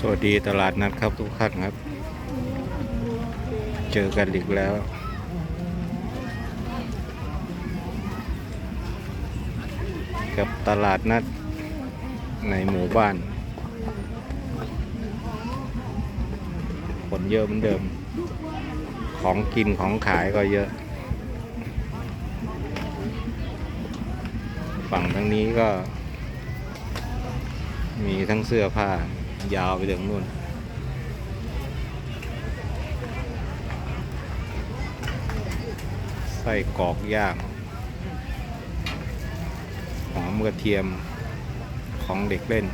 สวัสดีตลาดนัดครับทุกท่านครับ เจอกันอีกแล้ว กับตลาดนัดในหมู่บ้าน คนเยอะเหมือนเดิม ของกินของขายก็เยอะ ฝั่งทั้งนี้ก็ มีทั้งเสื้อผ้า ยาวไปถึงนู่นไส้กรอกย่างหอมกระเทียมของเด็กเล่น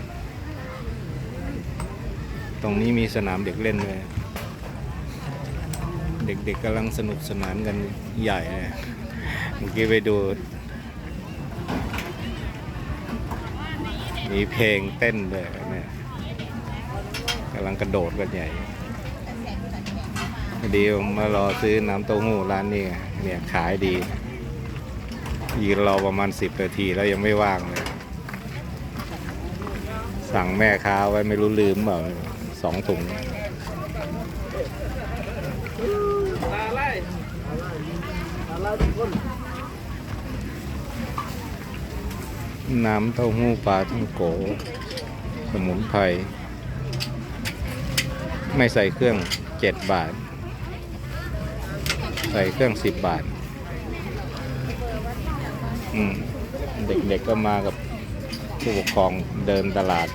ตรงนี้มีสนามเด็กเล่นเลยเด็กๆกำลังสนุกสนานกันใหญ่เลยเมื่อกี้ไปดู มีเพลงเต้นด้วยเนี่ยำลังกระโดดกันใหญ่ดีมมารอซื้อน้ำเต้าหู้ร้านนี้เนี่ยขายดี ยืนรอประมาณสิบนาทีแล้วยังไม่ว่างเลย สั่งแม่ค้าไว้ไม่รู้ลืมเปล่าสองถุงน้ำเต้าหู้ปลาท่องโก สมุนไพร ไม่ใส่เครื่องเจ็ดบาท ใส่เครื่องสิบบาท อืม เด็กๆก็มากับผู้ปกครองเดินตลาด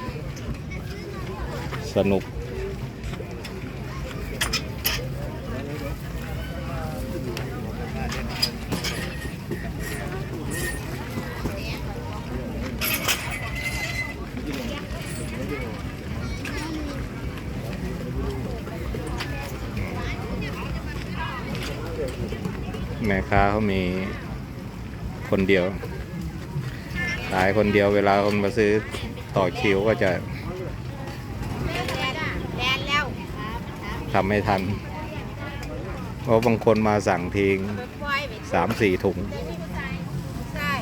สนุก แม่ค้าเขามีคนเดียว ขายคนเดียวเวลาคนมาซื้อต่อคิวก็จะทำไม่ทัน เพราะบางคนมาสั่งทิ้งสามสี่ถุงใช่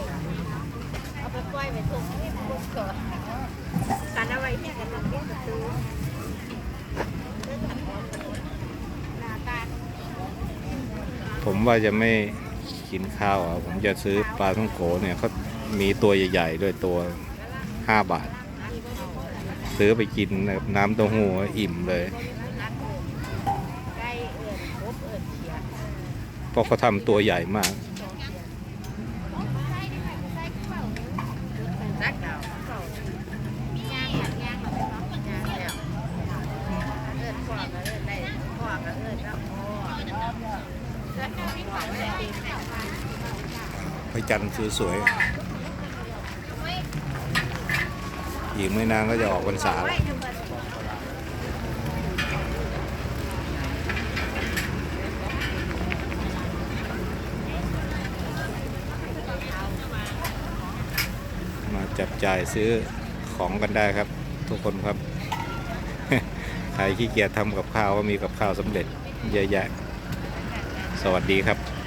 เอาไปปล่อยไปถุงให้มันลุกเกิดกันเอาไว้เนี่ยกันมันเลี้ยงซื้อเรื่องขันของหน้าตา ผมว่าจะไม่กินข้าวอะผมจะซื้อปลาท่องโกเนี่ยเขามีตัวใหญ่ๆด้วยตัวห้าบาท ซื้อไปกินแบบน้ำเต้าหู้อิ่มเลยเพราะเขาทำตัวใหญ่มาก รักเก่าเก่ามีงานหัดงานหัดงานแล้วเอิญพ่อก็เอิญได้พ่อก็เอิญรับพ่อแล้วก็มีของอะไรดีไหม พระจันทร์สวยๆอีกไม่นานก็จะออกพรรษาแล้วมาจับจ่ายซื้อของกันได้ครับ ทุกคนครับใครขี้เกียจทำกับข้าวก็มีกับข้าวสำเร็จเยอะแยะ วัสดีครับ